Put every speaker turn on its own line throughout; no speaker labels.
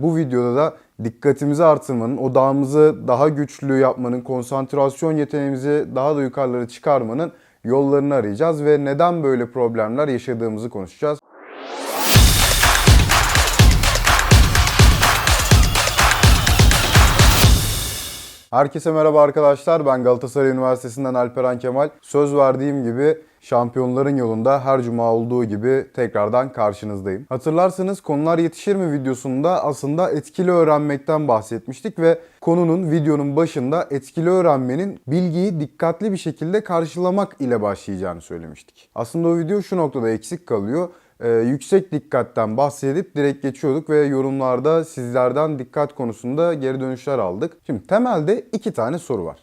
Bu videoda da dikkatimizi artırmanın, odağımızı daha güçlü yapmanın, konsantrasyon yeteneğimizi daha da yukarılara çıkarmanın yollarını arayacağız ve neden böyle problemler yaşadığımızı konuşacağız. Herkese merhaba arkadaşlar. Ben Galatasaray Üniversitesi'nden Alperen Kemal. Söz verdiğim gibi şampiyonların yolunda her cuma olduğu gibi tekrardan karşınızdayım. Hatırlarsanız konular yetişir mi videosunda aslında etkili öğrenmekten bahsetmiştik ve konunun videonun başında etkili öğrenmenin bilgiyi dikkatli bir şekilde karşılamak ile başlayacağını söylemiştik. Aslında o video şu noktada eksik kalıyor e, yüksek dikkatten bahsedip direkt geçiyorduk ve yorumlarda sizlerden dikkat konusunda geri dönüşler aldık. Şimdi temelde iki tane soru var.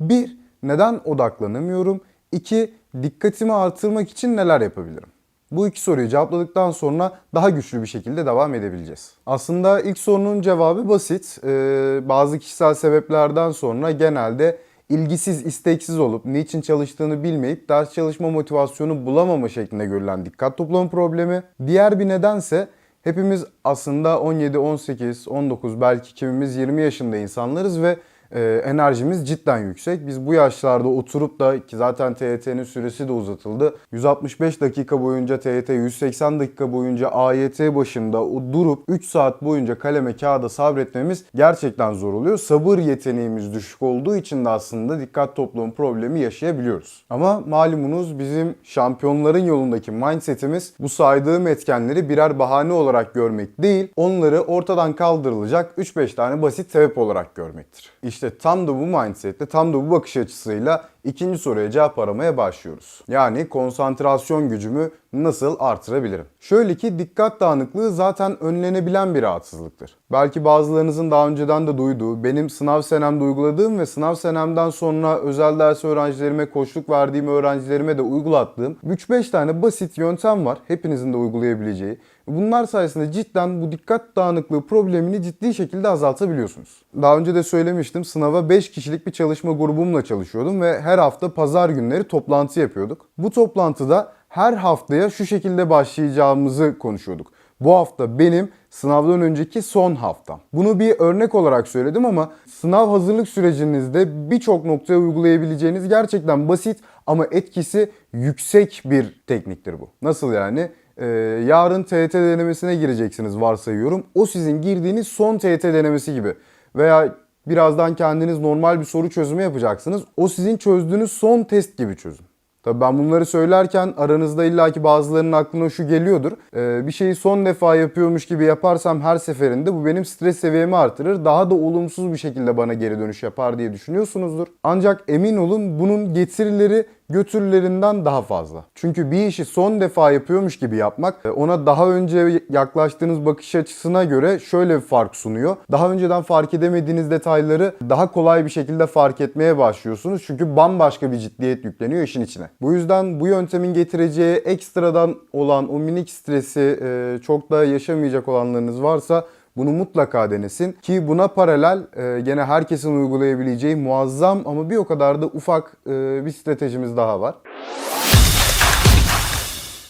Bir, neden odaklanamıyorum? İki, dikkatimi artırmak için neler yapabilirim? Bu iki soruyu cevapladıktan sonra daha güçlü bir şekilde devam edebileceğiz. Aslında ilk sorunun cevabı basit. Ee, bazı kişisel sebeplerden sonra genelde ilgisiz, isteksiz olup niçin çalıştığını bilmeyip ders çalışma motivasyonu bulamama şeklinde görülen dikkat toplama problemi. Diğer bir nedense hepimiz aslında 17, 18, 19 belki kimimiz 20 yaşında insanlarız ve e, enerjimiz cidden yüksek. Biz bu yaşlarda oturup da ki zaten TYT'nin süresi de uzatıldı. 165 dakika boyunca TYT, 180 dakika boyunca AYT başında o durup 3 saat boyunca kaleme kağıda sabretmemiz gerçekten zor oluyor. Sabır yeteneğimiz düşük olduğu için de aslında dikkat toplama problemi yaşayabiliyoruz. Ama malumunuz bizim şampiyonların yolundaki mindsetimiz bu saydığım etkenleri birer bahane olarak görmek değil, onları ortadan kaldırılacak 3-5 tane basit sebep olarak görmektir. İşte tam da bu mindsetle, tam da bu bakış açısıyla ikinci soruya cevap aramaya başlıyoruz. Yani konsantrasyon gücümü nasıl artırabilirim? Şöyle ki dikkat dağınıklığı zaten önlenebilen bir rahatsızlıktır. Belki bazılarınızın daha önceden de duyduğu, benim sınav senemde uyguladığım ve sınav senemden sonra özel ders öğrencilerime, koçluk verdiğim öğrencilerime de uygulattığım 3-5 tane basit yöntem var. Hepinizin de uygulayabileceği. Bunlar sayesinde cidden bu dikkat dağınıklığı problemini ciddi şekilde azaltabiliyorsunuz. Daha önce de söylemiştim sınava 5 kişilik bir çalışma grubumla çalışıyordum ve her hafta pazar günleri toplantı yapıyorduk. Bu toplantıda her haftaya şu şekilde başlayacağımızı konuşuyorduk. Bu hafta benim sınavdan önceki son haftam. Bunu bir örnek olarak söyledim ama sınav hazırlık sürecinizde birçok noktaya uygulayabileceğiniz gerçekten basit ama etkisi yüksek bir tekniktir bu. Nasıl yani? Ee, yarın TET denemesine gireceksiniz varsayıyorum. O sizin girdiğiniz son TET denemesi gibi. Veya birazdan kendiniz normal bir soru çözümü yapacaksınız. O sizin çözdüğünüz son test gibi çözün. Tabii ben bunları söylerken aranızda illaki bazılarının aklına şu geliyordur. Ee, bir şeyi son defa yapıyormuş gibi yaparsam her seferinde bu benim stres seviyemi artırır. Daha da olumsuz bir şekilde bana geri dönüş yapar diye düşünüyorsunuzdur. Ancak emin olun bunun getirileri götürülerinden daha fazla. Çünkü bir işi son defa yapıyormuş gibi yapmak ona daha önce yaklaştığınız bakış açısına göre şöyle bir fark sunuyor. Daha önceden fark edemediğiniz detayları daha kolay bir şekilde fark etmeye başlıyorsunuz. Çünkü bambaşka bir ciddiyet yükleniyor işin içine. Bu yüzden bu yöntemin getireceği ekstradan olan o minik stresi e, çok da yaşamayacak olanlarınız varsa bunu mutlaka denesin ki buna paralel e, gene herkesin uygulayabileceği muazzam ama bir o kadar da ufak e, bir stratejimiz daha var.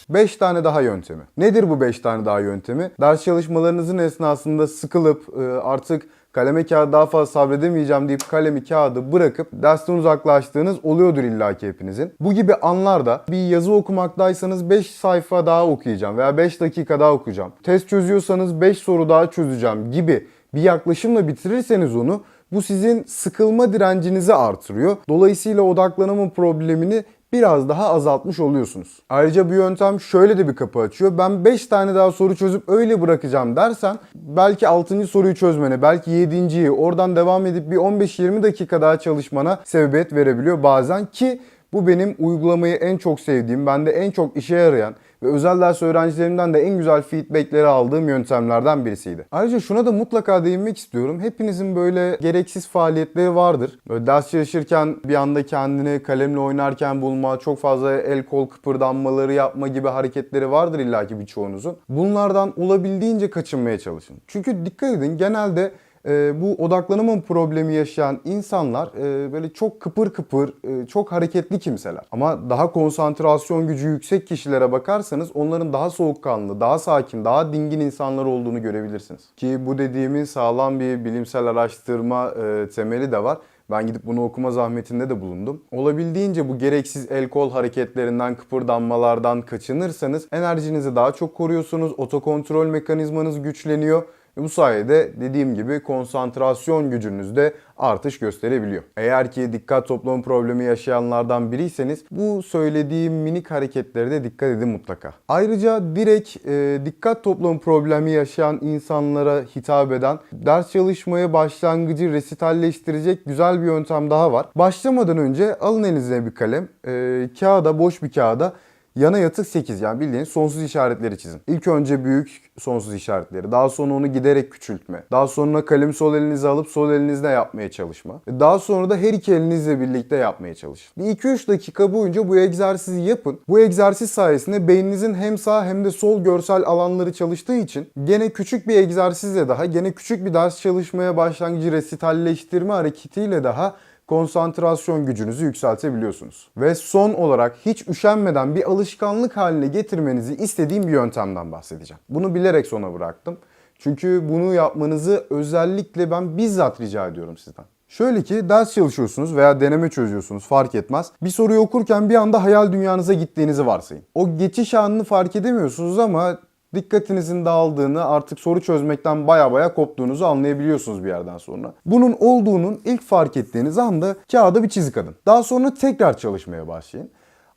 5 tane daha yöntemi. Nedir bu 5 tane daha yöntemi? Ders çalışmalarınızın esnasında sıkılıp e, artık kaleme kağıdı daha fazla sabredemeyeceğim deyip kalemi kağıdı bırakıp dersten uzaklaştığınız oluyordur illaki hepinizin. Bu gibi anlarda bir yazı okumaktaysanız 5 sayfa daha okuyacağım veya 5 dakika daha okuyacağım. Test çözüyorsanız 5 soru daha çözeceğim gibi bir yaklaşımla bitirirseniz onu bu sizin sıkılma direncinizi artırıyor. Dolayısıyla odaklanama problemini biraz daha azaltmış oluyorsunuz. Ayrıca bu yöntem şöyle de bir kapı açıyor. Ben 5 tane daha soru çözüp öyle bırakacağım dersen belki 6. soruyu çözmene, belki 7.yi oradan devam edip bir 15-20 dakika daha çalışmana sebebiyet verebiliyor bazen ki bu benim uygulamayı en çok sevdiğim, bende en çok işe yarayan ve özel ders öğrencilerimden de en güzel feedbackleri aldığım yöntemlerden birisiydi. Ayrıca şuna da mutlaka değinmek istiyorum. Hepinizin böyle gereksiz faaliyetleri vardır. Böyle ders çalışırken bir anda kendini kalemle oynarken bulma, çok fazla el kol kıpırdanmaları yapma gibi hareketleri vardır illaki birçoğunuzun. Bunlardan olabildiğince kaçınmaya çalışın. Çünkü dikkat edin genelde e, bu odaklanama problemi yaşayan insanlar e, böyle çok kıpır kıpır, e, çok hareketli kimseler. Ama daha konsantrasyon gücü yüksek kişilere bakarsanız onların daha soğukkanlı, daha sakin, daha dingin insanlar olduğunu görebilirsiniz. Ki bu dediğimin sağlam bir bilimsel araştırma e, temeli de var. Ben gidip bunu okuma zahmetinde de bulundum. Olabildiğince bu gereksiz el kol hareketlerinden, kıpırdanmalardan kaçınırsanız enerjinizi daha çok koruyorsunuz. Otokontrol mekanizmanız güçleniyor. Ve bu sayede dediğim gibi konsantrasyon gücünüz de artış gösterebiliyor. Eğer ki dikkat toplama problemi yaşayanlardan biriyseniz bu söylediğim minik hareketlere de dikkat edin mutlaka. Ayrıca direkt e, dikkat toplama problemi yaşayan insanlara hitap eden ders çalışmaya başlangıcı resitalleştirecek güzel bir yöntem daha var. Başlamadan önce alın elinize bir kalem, e, kağıda boş bir kağıda Yana yatık 8 yani bildiğiniz sonsuz işaretleri çizin. İlk önce büyük sonsuz işaretleri. Daha sonra onu giderek küçültme. Daha sonra kalemi sol elinize alıp sol elinizle yapmaya çalışma. Daha sonra da her iki elinizle birlikte yapmaya çalışın. Bir 2-3 dakika boyunca bu egzersizi yapın. Bu egzersiz sayesinde beyninizin hem sağ hem de sol görsel alanları çalıştığı için gene küçük bir egzersizle daha, gene küçük bir ders çalışmaya başlangıcı resitalleştirme hareketiyle daha konsantrasyon gücünüzü yükseltebiliyorsunuz. Ve son olarak hiç üşenmeden bir alışkanlık haline getirmenizi istediğim bir yöntemden bahsedeceğim. Bunu bilerek sona bıraktım. Çünkü bunu yapmanızı özellikle ben bizzat rica ediyorum sizden. Şöyle ki ders çalışıyorsunuz veya deneme çözüyorsunuz fark etmez. Bir soruyu okurken bir anda hayal dünyanıza gittiğinizi varsayın. O geçiş anını fark edemiyorsunuz ama dikkatinizin dağıldığını artık soru çözmekten baya baya koptuğunuzu anlayabiliyorsunuz bir yerden sonra. Bunun olduğunun ilk fark ettiğiniz anda kağıda bir çizik atın. Daha sonra tekrar çalışmaya başlayın.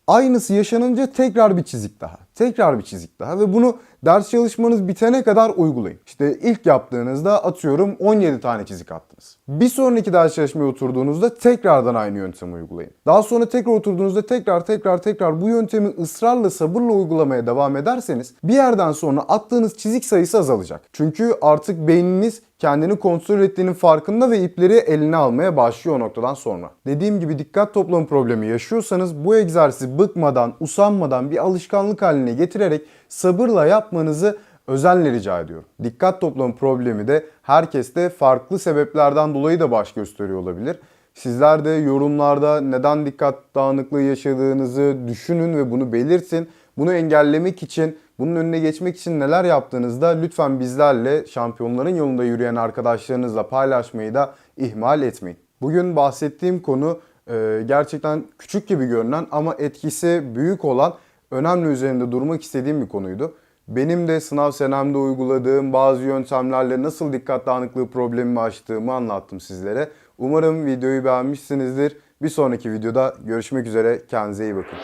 Aynısı yaşanınca tekrar bir çizik daha. Tekrar bir çizik daha ve bunu ders çalışmanız bitene kadar uygulayın. İşte ilk yaptığınızda atıyorum 17 tane çizik attınız. Bir sonraki ders çalışmaya oturduğunuzda tekrardan aynı yöntemi uygulayın. Daha sonra tekrar oturduğunuzda tekrar tekrar tekrar bu yöntemi ısrarla sabırla uygulamaya devam ederseniz bir yerden sonra attığınız çizik sayısı azalacak. Çünkü artık beyniniz kendini kontrol ettiğinin farkında ve ipleri eline almaya başlıyor o noktadan sonra. Dediğim gibi dikkat toplama problemi yaşıyorsanız bu egzersizi bıkmadan, usanmadan bir alışkanlık haline getirerek sabırla yapmanızı özenle rica ediyorum. Dikkat toplama problemi de herkeste farklı sebeplerden dolayı da baş gösteriyor olabilir. Sizler de yorumlarda neden dikkat dağınıklığı yaşadığınızı düşünün ve bunu belirtin. Bunu engellemek için, bunun önüne geçmek için neler yaptığınızda lütfen bizlerle şampiyonların yolunda yürüyen arkadaşlarınızla paylaşmayı da ihmal etmeyin. Bugün bahsettiğim konu gerçekten küçük gibi görünen ama etkisi büyük olan önemli üzerinde durmak istediğim bir konuydu. Benim de sınav senemde uyguladığım bazı yöntemlerle nasıl dikkat dağınıklığı problemimi aştığımı anlattım sizlere. Umarım videoyu beğenmişsinizdir. Bir sonraki videoda görüşmek üzere. Kendinize iyi bakın.